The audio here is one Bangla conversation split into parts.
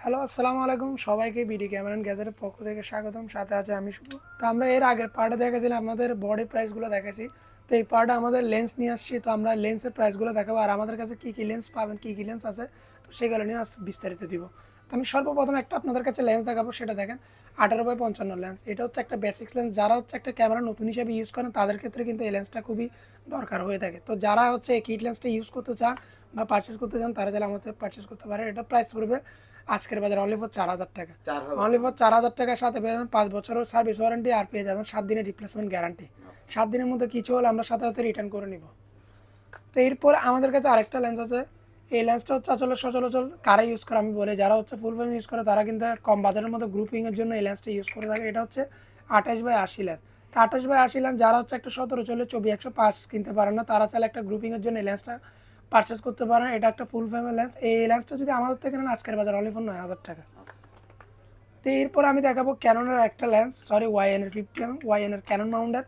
হ্যালো, আসসালামু আলাইকুম। সবাইকে বিডি ক্যামেরান গ্যাজারের পক্ষ থেকে স্বাগতম। সাথে আছে আমি শুভ। তো আমরা এর আগের পার্টে দেখেছিলাম আমাদের বডি প্রাইসগুলো দেখেছি তো এই পার্টে আমাদের লেন্স নিয়ে আসছি। তো আমরা লেন্সের প্রাইসগুলো দেখাবো আর আমাদের কাছে কী কী লেন্স পাবেন, কী কী লেন্স আছে, তো সেগুলো নিয়ে বিস্তারিত দিব। তো আমি সর্বপ্রথম একটা আপনাদের কাছে লেন্স দেখাবো, সেটা দেখেন। আঠারো বাই পঞ্চান্ন লেন্স এটা হচ্ছে একটা বেসিক্স লেন্স যারা হচ্ছে একটা ক্যামেরা নতুন হিসেবে ইউজ করেন, তাদের ক্ষেত্রে কিন্তু এই লেন্সটা খুবই দরকার হয়ে থাকে। তো যারা হচ্ছে এই কিট লেন্সটা ইউজ করতে চান বা পারচেস করতে চান, তারা যারা আমাদের পারচেস করতে পারে এটা প্রাইস পড়বে আজকের বাজারে অনলি ফর চার হাজার টাকা। অনলি ফর চার হাজার টাকার সাথে পেয়ে যাবেন পাঁচ বছরের সার্ভিস ওয়ারেন্টি আর পেয়ে যাবেন সাত দিনের রিপ্লেসমেন্ট গ্যারান্টি সাত দিনের মধ্যে কিছু হলে আমরা সাথে সাথে রিটার্ন করে নিব। তো এরপর আমাদের কাছে আরেকটা লেন্স আছে। এই লেন্সটা হচ্ছে আসলে সচরাচর কারা ইউজ করে আমি বলি যারা হচ্ছে ফুল ফ্রেম ইউজ করে তারা কিন্তু কম বাজারের মধ্যে গ্রুপিংয়ের জন্য এই লেন্সটা ইউজ করে থাকে। এটা হচ্ছে আঠাশ বাই আশি লেন্স তো আঠাশ বাই আশি লেন্স যারা হচ্ছে একটা সতেরো চলে চব্বিশ একশো পাঁচ কিনতে পারেন না তারা চাইলে একটা গ্রুপিংয়ের জন্য এই লেন্সটা পারচেস করতে পারেন। এটা একটা ফুল ফ্রেমের লেন্স এই লেন্সটা যদি আমাদের থেকে নেন আজকের বাজার অনলি ফোন নয় হাজার টাকা। তো এরপর আমি দেখাবো ক্যাননের একটা লেন্স সরি ওয়াই এন এর ফিফটি এম ওয়াই এন এর ক্যানন মাউন্টের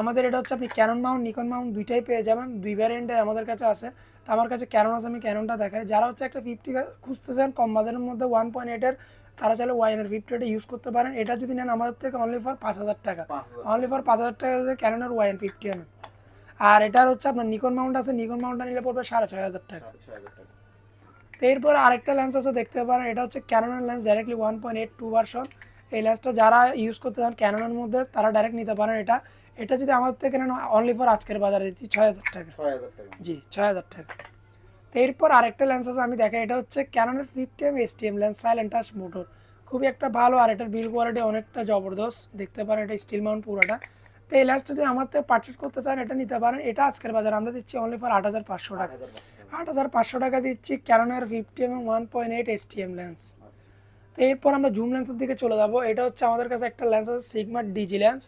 আমাদের এটা হচ্ছে আপনি ক্যানন মাউন্ট নিকন মাউন্ট দুইটাই পেয়ে যাবেন। দুই ভ্যারিয়েন্টে আমাদের কাছে আছে। তো আমার কাছে ক্যানন আছে আমি ক্যাননটা দেখাই। যারা হচ্ছে একটা ফিফটি খুঁজতে চান কম বাজারের মধ্যে ওয়ান পয়েন্ট এইটের তারা চাইলে ওয়াই এন এর ফিফটি এটা ইউজ করতে পারেন। এটা যদি নেন আমাদের থেকে অনলি ফর পাঁচ হাজার টাকা। অনলি ফর পাঁচ হাজার টাকা হচ্ছে ক্যাননের ওয়াই এন ফিফটি এম আর এটার হচ্ছে আপনার নিকন মাউন্ট আছে নিকন মাউন্টটা নিলে পড়বে সাড়ে ছয় হাজার টাকা। তো এরপর আরেকটা লেন্স আছে দেখতে পারেন এটা হচ্ছে ক্যাননের lens directly one point eight two version এই লেন্সটা যারা ইউজ করতে চান ক্যাননের মধ্যে তারা ডাইরেক্ট নিতে পারেন এটা। এটা যদি আমার থেকে নেন অনলি ফর আজকের বাজারে দিচ্ছি ছয় হাজার টাকা। ছয় হাজার টাকা। জি ছয় হাজার টাকা। তো এরপর আরেকটা লেন্স আছে আমি দেখাই এটা হচ্ছে ক্যাননের fifty M S T M lens silent touch motor খুবই একটা ভালো আর এটার বিল কোয়ালিটি অনেকটা জবরদস্ত। দেখতে পারেন এটা স্টিল মাউন্ট পুরোটা। তো এই লেন্সটা যদি আমার থেকে পারচেস করতে চান, এটা নিতে পারেন। এটা আজকের বাজার। আমরা দিচ্ছি অনলি ফর আট হাজার পাঁচশো টাকা। আট হাজার পাঁচশো টাকা দিচ্ছি ক্যাননের fifty M one point eight S M lens তো এরপর আমরা জুম লেন্সের দিকে চলে যাব। এটা হচ্ছে আমাদের কাছে একটা লেন্স আছে সিগমার ডিজি লেন্স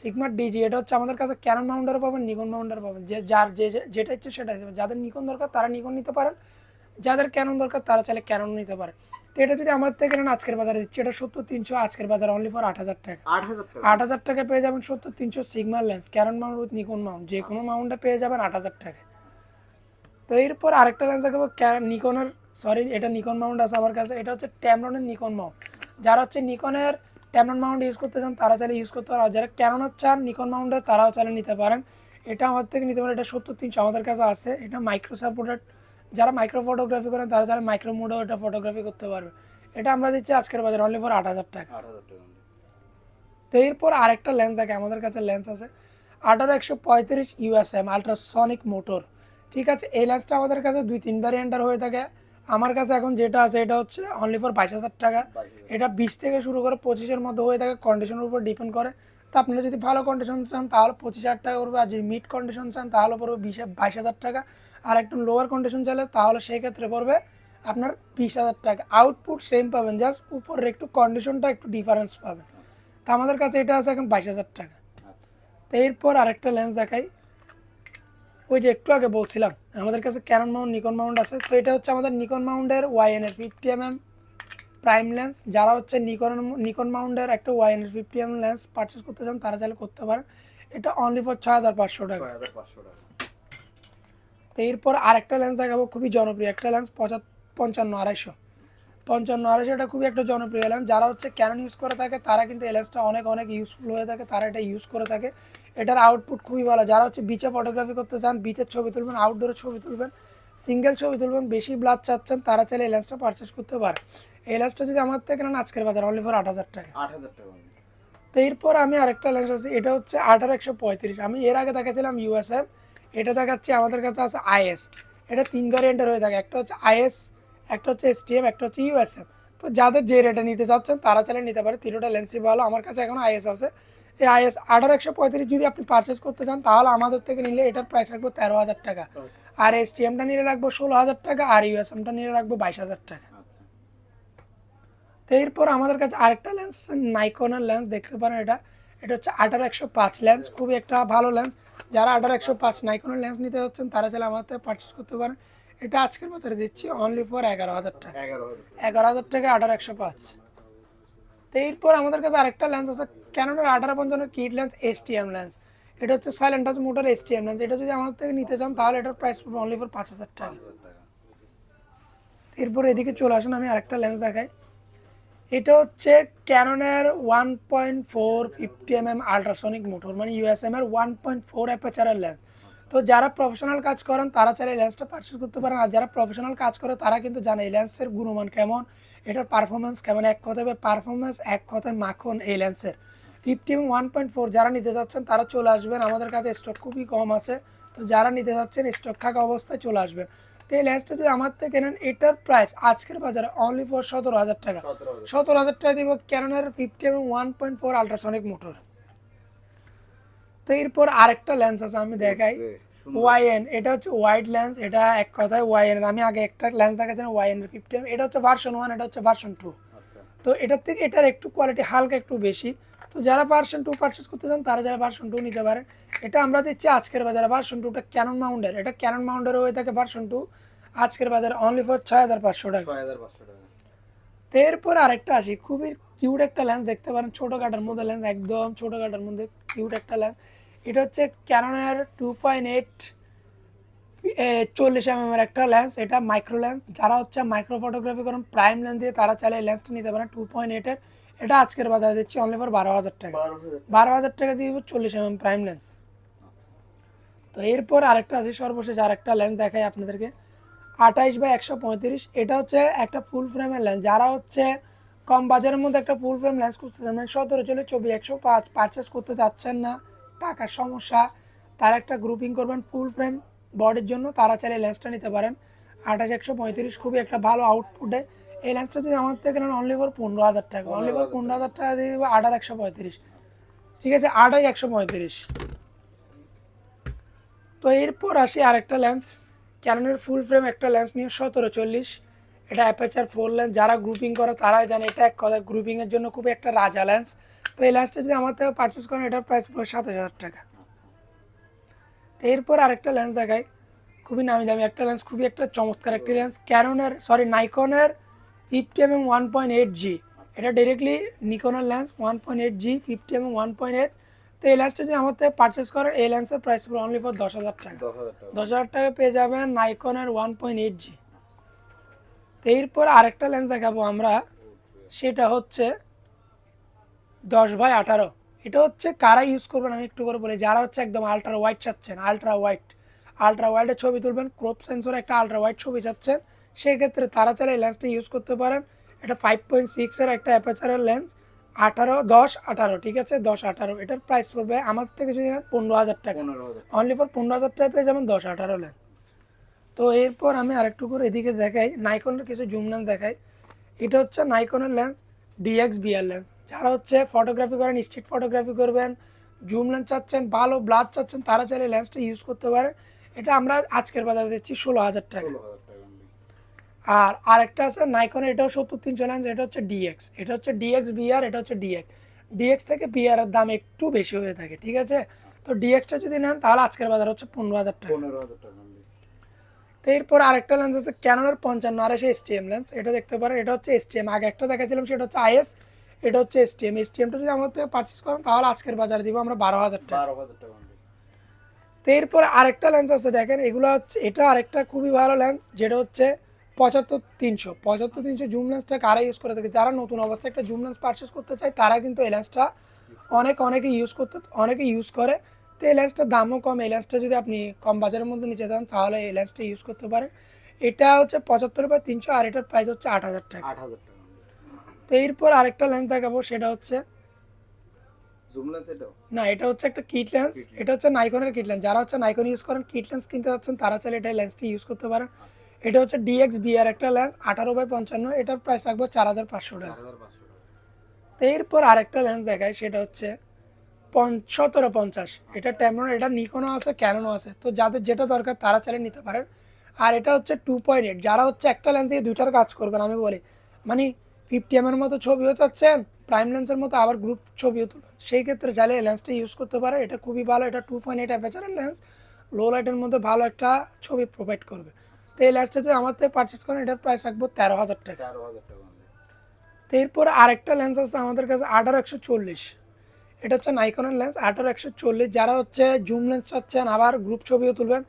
সিগমার ডিজি এটা হচ্ছে আমাদের কাছে ক্যানন মাউন্ডার পাবেন নিকন মাউন্ডার পাবেন। যে যার যে যেটা ইচ্ছে সেটা যাদের নিকন দরকার, তারা নিকন নিতে পারেন। যাদের ক্যানন দরকার, তারা চাইলে ক্যানন নিতে পারেন। এটা যদি আমার থেকে নেন আজকের বাজারে দিচ্ছি। এটা সত্তর তিনশো আজকের বাজার অনলি ফর আট হাজার টাকা। আট হাজার টাকা। পেয়ে যাবেন সত্তর তিনশো সিগমার lens Canon mount with Nikon mount. যে কোনো মাউন্টে পেয়ে যাবেন আট হাজার টাকা। তো এরপর আরেকটা লেন্স দেখাবো নিকনের সরি এটা নিকন মাউন্ট আছে আমার কাছে। এটা হচ্ছে ট্যামরনের নিকন মাউন্ট। যারা হচ্ছে নিকনের ট্যামরন মাউন্ট ইউজ করতে চান তারা চাইলে ইউজ করতে পারেন। আর যারা ক্যাননের চান নিকন মাউন্টের তারাও চাইলে নিতে পারেন। এটা আমার থেকে নিতে পারেন। এটা সত্তর তিনশো আমাদের কাছে আছে। এটা মাইক্রো সাপোর্টেড যারা মাইক্রো ফটোগ্রাফি করেন তারা চাইলে মাইক্রো মোডেও এটা ফটোগ্রাফি করতে পারবে। এটা আমরা দিচ্ছি আজকের বাজার অনলি ফর আট হাজার টাকা। তো এরপর আরেকটা লেন্স থাকে আমাদের কাছে লেন্স আছে। আঠারো একশো পঁয়ত্রিশ ইউএসএম আলট্রাসনিক মোটর ঠিক আছে এই লেন্সটা আমাদের কাছে দুই তিন ভ্যারিয়েন্টার হয়ে থাকে। আমার কাছে এখন যেটা আছে এটা হচ্ছে অনলি ফর বাইশ হাজার টাকা। এটা বিশ থেকে শুরু করে পঁচিশের মধ্যে হয়ে থাকে কন্ডিশনের উপর ডিপেন্ড করে। তো আপনারা যদি ভালো কন্ডিশন চান তাহলে পঁচিশ হাজার টাকা পড়বে আর যদি মিড কন্ডিশন চান তাহলে পড়বে বিশ বাইশ হাজার টাকা। আর একটু লোয়ার কন্ডিশন চাইলে তাহলে সেই ক্ষেত্রে পড়বে আপনার বিশ হাজার টাকা। আউটপুট সেম পাবেন জাস্ট উপরের একটু কন্ডিশনটা একটু ডিফারেন্স পাবেন। তো আমাদের কাছে এটা আছে এখন বাইশ হাজার টাকা। আচ্ছা। তো এরপর আরেকটা লেন্স দেখাই। ওই যে একটু আগে বলছিলাম আমাদের কাছে ক্যানন মাউন্ট নিকন মাউন্ট আছে। তো এটা হচ্ছে আমাদের নিকন মাউন্টের ওয়াইএন এর fifty M M prime lens যারা হচ্ছে নিকন নিকন মাউন্টের একটা ওয়াইএন এর ফিফটি এম লেন্স পারচেস করতে চান তারা চাইলে করতে পারেন। এটা অনলি ফর ছয় হাজার পাঁচশো টাকা ছয় হাজার পাঁচশো টাকা তো এরপর আরেকটা লেন্স দেখাবো খুবই জনপ্রিয়। একটা লেন্স পঁচাত পঞ্চান্ন আড়াইশো। পঞ্চান্ন আড়াইশো এটা খুবই একটা জনপ্রিয় লেন্স যারা হচ্ছে ক্যানন ইউজ করে থাকে তারা কিন্তু এই লেন্সটা অনেক অনেক ইউজফুল হয়ে থাকে। তারা এটা ইউজ করে থাকে। এটার আউটপুট খুবই ভালো। যারা হচ্ছে বিচে ফটোগ্রাফি করতে চান বিচের ছবি তুলবেন আউটডোরের ছবি তুলবেন সিঙ্গেল ছবি তুলবেন বেশি ব্লাড চাচ্ছেন তারা চাইলে এই লেন্সটা পারচেস করতে পারে। এই লেন্সটা যদি আমার থেকে নেন আজকের বাজার অনলি ফর আট হাজার টাকা। আট হাজার টাকা। তো এরপর আমি আরেকটা লেন্স আছে এটা হচ্ছে আঠারো একশো পঁয়ত্রিশ। আমি এর আগে দেখাচ্ছিলাম ইউএসএম এটা দেখাচ্ছে আমাদের কাছে আছে আইএস। এটা তিন ভ্যারিয়েন্টের হয়ে থাকে। একটা হচ্ছে আইএস একটা হচ্ছে এসটিএম একটা হচ্ছে ইউএসএম। তো যাদের যে রেটে নিতে চাচ্ছেন তারা চাইলে নিতে পারে। তিনটা লেন্সই ভালো। আমার কাছে এখন আইএস আছে। এই আইএস আঠারো একশো পঁয়ত্রিশ যদি আপনি পারচেস করতে চান তাহলে আমাদের থেকে নিলে এটার প্রাইস রাখব তেরো হাজার টাকা। আর এসটিএমটা নিলে রাখব ষোলো হাজার টাকা আর ইউএসএমটা নিলে রাখব বাইশ হাজার টাকা। আচ্ছা। তো এরপর আমাদের কাছে আরেকটা লেন্স নাইকনের লেন্স দেখতে পারেন এটা। এটা হচ্ছে আঠারো একশো পাঁচ লেন্স খুবই একটা ভালো লেন্স যারা আঠারো একশো পাঁচ নাইকনের লেন্স নিতে যাচ্ছেন তারা চাইলে আমার থেকে পারচেস করতে পারেন। এটা আজকের বাজারে দিচ্ছি অনলি ফর এগারো হাজার টাকা। এগারো হাজার টাকা। আঠারো একশো পাঁচ। তো এরপর আমাদের কাছে আরেকটা লেন্স আছে ক্যানোনের আঠারো পঞ্চান্ন kit lens S T M lens এটা হচ্ছে silent touch motor S T M lens এটা যদি আমার থেকে নিতে চান তাহলে এটার প্রাইস পড়বে অনলি ফর পাঁচ হাজার টাকা। এরপর এদিকে চলে আসুন আমি আরেকটা লেন্স দেখাই। এটা হচ্ছে ক্যাননের one point four fifty M M ultrasonic motor মানে ইউএসএম এর ওয়ান পয়েন্ট ফোর অ্যাপাচারের লেন্স তো যারা প্রফেশনাল কাজ করেন, তারা চাইলে লেন্সটা পারচেস করতে পারেন। আর যারা প্রফেশনাল কাজ করে, তারা কিন্তু জানে এই লেন্সের গুণমান কেমন, এটার পারফরমেন্স কেমন, এক কথায় পারফরমেন্স এক কথায় মাখন এই লেন্সের fifty M one point four যারা নিতে যাচ্ছেন, তারা চলে আসবেন। আমাদের কাছে স্টক খুবই কম আছে। তো যারা নিতে যাচ্ছেন স্টক থাকা অবস্থায় চলে আসবেন। তো এই যদি আমার থেকে কেনেন এটার প্রাইস আজকের বাজারে অনলি ফর সতেরো হাজার টাকা। সতেরো হাজার। টাকা দিব ক্যাননের ফিফটি এবং one point four ultrasonic motor তো এরপর আরেকটা লেন্স আছে আমি দেখাই। ওয়াইএন এটা হচ্ছে ওয়াইড লেন্স এটা এক কথায় ওয়াইএন আমি আগে একটা লেন্স দেখাচ্ছিলাম ওয়াইএন ফিফটি এটা হচ্ছে ভার্সন ওয়ান এটা হচ্ছে ভার্সন টু আচ্ছা। তো এটার থেকে এটার একটু কোয়ালিটি হালকা একটু বেশি। তো যারা ভার্সন টু পারচেস করতে চান তারা যারা ভার্সন টু নিতে পারেন। এটা আমরা দিচ্ছি আজকের বাজারে ভার্সন টুটা ক্যানন মাউন্টের এটা ক্যানন মাউন্টের হয়ে থাকে ভার্সন টু আজকের বাজারে অনলি ফর ছয় হাজার পাঁচশো টাকা। ছয় হাজার পাঁচশো টাকা। তো এরপর আরেকটা আসি। খুবই কিউট একটা লেন্স দেখতে পারেন। ছোটো কাটার মধ্যে লেন্স একদম ছোটো কাটার মধ্যে কিউট একটা লেন্স এটা হচ্ছে ক্যাননের টু পয়েন্ট এইট চল্লিশ এম এর একটা লেন্স এটা মাইক্রো লেন্স যারা হচ্ছে মাইক্রো ফটোগ্রাফি করেন প্রাইম লেন্স দিয়ে তারা চাইলে এই লেন্সটা নিতে পারেন টু পয়েন্ট এইটের এটা আজকের বাজারে দিচ্ছি অনলি ফর বারো হাজার টাকা। বারো হাজার টাকা। দিয়ে চল্লিশ এম প্রাইম লেন্স তো এরপর আরেকটা আছে সর্বশেষ, আরেকটা লেন্স দেখাই আপনাদেরকে। আঠাইশ বাই একশো পঁয়ত্রিশ, এটা হচ্ছে একটা ফুল ফ্রেমের লেন্স যারা হচ্ছে কম বাজারের মধ্যে একটা ফুল ফ্রেম লেন্স করতে চান মানে সতেরো চলে চব্বিশ একশো পাঁচ পারচেস করতে চাচ্ছেন না, টাকার সমস্যা, তার একটা গ্রুপিং করবেন ফুল ফ্রেম বডির জন্য, তারা চাইলে লেন্সটা নিতে পারেন। আঠাশ একশো পঁয়ত্রিশ খুবই একটা ভালো আউটপুটে এই লেন্সটা যদি আমার থেকে নেন অনলি ফর পনেরো হাজার টাকা অনলি ফর পনেরো হাজার টাকা দিয়ে দিব আঠাশ একশো পঁয়ত্রিশ। ঠিক আছে আঠাশ একশো পঁয়ত্রিশ। তো এরপর আসি আরেকটা লেন্স ক্যাননের ফুল ফ্রেম একটা লেন্স নিয়ে সতেরো চল্লিশ। এটা অ্যাপেচার ফোর লেন্স যারা গ্রুপিং করে তারাই জানে এটা এক কথা গ্রুপিংয়ের জন্য খুব একটা রাজা লেন্স তো এই লেন্সটা যদি আমার থেকে পারচেস করেন, এটার প্রাইস পড়বে সাত হাজার টাকা। তো এরপর আরেকটা লেন্স দেখাই। খুবই নামি দামি একটা লেন্স খুবই একটা চমৎকার একটি লেন্স ক্যাননের sorry নাইকনের fifty M M one point eight G এটা directly নিকনের lens one point eight G fifty M M one point eight তো এই লেন্সটা যদি আমার থেকে পারচেস করেন এই লেন্সের প্রাইস পড়বে অনলি ফর দশ হাজার টাকা। দশ হাজার টাকা। পেয়ে যাবেন নাইকনের ওয়ান পয়েন্ট এইট জি তো এরপর আরেকটা লেন্স দেখাবো আমরা। সেটা হচ্ছে দশ বাই আঠারো। এটা হচ্ছে কারা ইউজ করবেন আমি একটু করে বলি। যারা হচ্ছে একদম আলট্রা হোয়াইট চাচ্ছেন আলট্রা হোয়াইট আলট্রা হোয়াইটের ছবি তুলবেন ক্রপ সেন্সর একটা আলট্রা হোয়াইট ছবি চাচ্ছেন সেই ক্ষেত্রে তারা চাইলে এই লেন্সটা ইউজ করতে পারেন। এটা ফাইভ পয়েন্ট সিক্সের একটা অ্যাপাচারের লেন্স আঠারো দশ আঠারো ঠিক আছে? দশ আঠারো। এটার প্রাইস পড়বে আমার থেকে যদি পনেরো হাজার টাকা। অনলি ফর পনেরো হাজার টাকা পেয়ে যাবেন দশ আঠারো লেন। তো এরপর আমি আরেকটু করে এদিকে দেখাই। নাইকনের কিছু জুম লেন্স দেখাই। এটা হচ্ছে নাইকনের লেন্স ডিএক্স বিআর লেন্স যারা হচ্ছে ফটোগ্রাফি করেন স্ট্রিট ফটোগ্রাফি করবেন জুম লেন্স চাচ্ছেন ভালো ব্লাড চাচ্ছেন তারা চাইলে লেন্সটা ইউজ করতে পারে। এটা আমরা আজকের বাজারে দিচ্ছি ষোলো হাজার টাকা ষোলো হাজার টাকা only। আর আরেকটা আছে নাইকন এটাও সত্তর তিনশো লেন্স এটা হচ্ছে ডিএক্স এটা হচ্ছে ডিএক্স বিআর এটা হচ্ছে ডিএক্স ডিএক্স থেকে বিআর এর দাম একটু বেশি হয়ে থাকে ঠিক আছে? তো ডিএক্সটা যদি নেন তাহলে আজকের বাজার হচ্ছে পনেরো হাজার টাকা। পনেরো হাজার টাকা তো এরপর আরেকটা লেন্স আছে ক্যানোনের পঞ্চান্ন আর এসে এসটিএম লেন্স এটা দেখতে পারেন এটা হচ্ছে এসটিএম আগে একটা দেখাছিলাম সেটা হচ্ছে আইএস এটা হচ্ছে এসটিএম এসটিএমটা যদি আমার থেকে পারচেস করেন তাহলে আজকের বাজারে দিব আমরা বারো হাজার টাকা। বারো হাজার টাকা তো এরপর আরেকটা লেন্স আছে দেখেন এগুলো হচ্ছে এটা আরেকটা খুবই ভালো লেন্স যেটা হচ্ছে পঁচাত্তর তিনশো পঁচাত্তর তিনশো জুম লেন্সটা কারা ইউজ করে থাকে? যারা নতুন অবস্থায় একটা জুম লেন্স পারচেস করতে চায় তারা কিন্তু এই লেন্সটা অনেক অনেকে ইউজ করতে অনেকে ইউজ করে। তো এই লেন্সটার দামও কম। এই লেন্সটা যদি আপনি কম বাজারের মধ্যে নিচে দেন তাহলে এই লেন্সটা ইউজ করতে পারেন। এটা হচ্ছে পঁচাত্তর বাই তিনশো আর এটার প্রাইস হচ্ছে আট হাজার টাকা। আট হাজার টাকা। তো এরপর আরেকটা লেন্স দেখাবো সেটা হচ্ছে জুম লেন্স এটাও? না এটা হচ্ছে একটা কিট লেন্স এটা হচ্ছে নাইকনের কিট লেন্স যারা হচ্ছে নাইকন ইউজ করেন কিট লেন্স কিনতে যাচ্ছেন তারা চাইলে এটা লেন্সটি ইউজ করতে পারেন। এটা হচ্ছে ডিএক্স বিআর একটা লেন্স আঠারো বাই পঞ্চান্ন এটার প্রাইস রাখব চার হাজার পাঁচশো টাকা। এরপর আরেকটা লেন্স দেখায় সেটা হচ্ছে সতেরো পঞ্চাশ। এটা টেমন এটা নিকনও আছে ক্যাননও আছে। তো যাদের যেটা দরকার তারা চালিয়ে নিতে পারেন। আর এটা হচ্ছে টু পয়েন্ট এইট যারা হচ্ছে একটা লেন্স দিয়ে দুইটার কাজ করবেন আমি বলি। মানে ফিফটি এমের মতো ছবিও চাচ্ছেন প্রাইম লেন্সের মতো আবার গ্রুপ ছবিও তুলবেন। সেই ক্ষেত্রে চাইলে এই লেন্সটা ইউজ করতে পারে এটা খুবই ভালো এটা টু পয়েন্ট এইট অ্যাপেচারের লেন্স লো লাইটের মধ্যে ভালো একটা ছবি প্রোভাইড করবে। তো এই লেন্সটা আমার থেকে পারচেস করেন, এটার প্রাইস রাখব তেরো হাজার টাকা। তেরো হাজার টাকা তো এরপর আরেকটা লেন্স আছে আমাদের কাছে আঠারো একশো চল্লিশ। এটা হচ্ছে নাইকনের লেন্স আঠারো একশো চল্লিশ। যারা হচ্ছে জুম লেন্স চাচ্ছেন, আবার গ্রুপ ছবিও তুলবেন,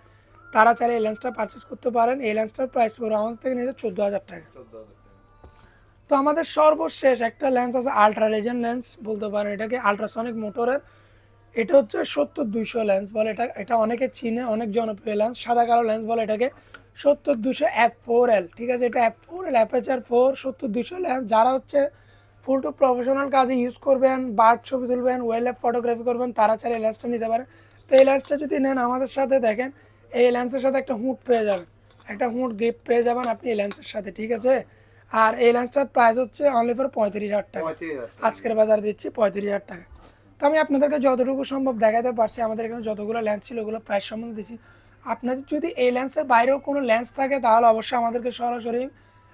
তারা চাইলে এই লেন্সটা পারচেস করতে পারেন। এই লেন্সটার প্রাইস পড়বে আমাদের থেকে নিলে চোদ্দ হাজার টাকা। তো আমাদের সর্বশেষ একটা লেন্স আছে আলট্রা লেজেন্ড লেন্স বলতে পারেন, এটাকে আলট্রাসনিক মোটরের এটা হচ্ছে সত্তর দুইশো লেন্স বলে, এটা এটা অনেকে চিনে, অনেক জনপ্রিয় লেন্স সাদা কালো লেন্স বলে এটাকে। সত্তর দুশো অ্যাপ ফোর এল ঠিক আছে? এটা অ্যাপ ফোর এল অ্যাপেচার ফোর সত্তর দুশো লেন্স যারা হচ্ছে ফুল টু প্রফেশনাল কাজে ইউজ করবেন বার্ড ছবি তুলবেন ওয়েল লাইফ ফটোগ্রাফি করবেন তারা চাইলে এই লেন্সটা নিতে পারেন তো এই লেন্সটা যদি নেন আমাদের সাথে দেখেন এই লেন্সের সাথে একটা হুঁট পেয়ে যাবেন। একটা হুঁট গিফট পেয়ে যাবেন আপনি এই লেন্সের সাথে ঠিক আছে? আর এই লেন্সটার প্রাইস হচ্ছে অনলি ফর পঁয়ত্রিশ হাজার টাকা। আজকের বাজার দিচ্ছি পঁয়ত্রিশ হাজার টাকা। তো আমি আপনাদেরকে যতটুকু সম্ভব দেখাতে পারছি আমাদের এখানে যতগুলো লেন্স ছিল ওগুলো প্রাইস সম্বন্ধে দিচ্ছি। আপনাদের যদি এই লেন্সের বাইরেও কোনো লেন্স থাকে, তাহলে অবশ্যই আমাদেরকে সরাসরি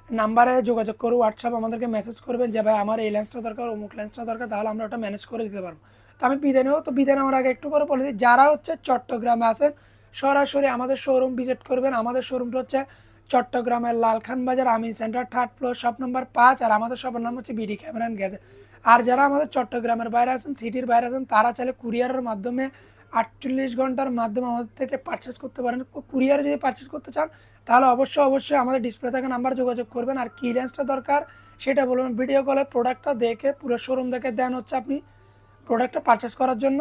নাম্বারে যোগাযোগ করে হোয়াটসঅ্যাপ আমাদেরকে মেসেজ করবেন যে, ভাই, আমার এই লেন্সটা দরকার, অমুক লেন্সটা দরকার, তাহলে আমরা ওটা ম্যানেজ করে দিতে পারব। তো আমি বিদায় নেব। তো বিদায় নেওয়ার আগে একটু করে বলে দিই, যারা হচ্ছে চট্টগ্রামে আছেন, সরাসরি আমাদের শোরুম ভিজিট করবেন। আমাদের শোরুমটা হচ্ছে চট্টগ্রামের Lalkhan Bazar, Amin centre third floor shop নম্বর পাঁচ, আর আমাদের শপের নাম হচ্ছে বিডি ক্যামেরা অ্যান্ড গ্যাজেট আর যারা আমাদের চট্টগ্রামের বাইরে আছেন সিটির বাইরে আছেন, তারা চাইলে কুরিয়ারের মাধ্যমে আটচল্লিশ ঘণ্টার মাধ্যমে আমাদের থেকে পারচেস করতে পারেন। কুরিয়ারে যদি পারচেস করতে চান, তাহলে অবশ্যই অবশ্যই আমাদের ডিসপ্লে থাকা নাম্বার যোগাযোগ করবেন। আর কী রেঞ্জটা দরকার, সেটা বলবেন ভিডিও কলে প্রোডাক্টটা দেখে, পুরো শোরুম দেখে দেন হচ্ছে আপনি প্রোডাক্টটা পারচেস করার জন্য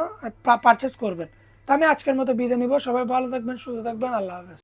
পারচেস করবেন। তো আমি আজকের মতো বিদায় নিব। সবাই ভালো থাকবেন, সুস্থ থাকবেন। আল্লাহ হাফেজ।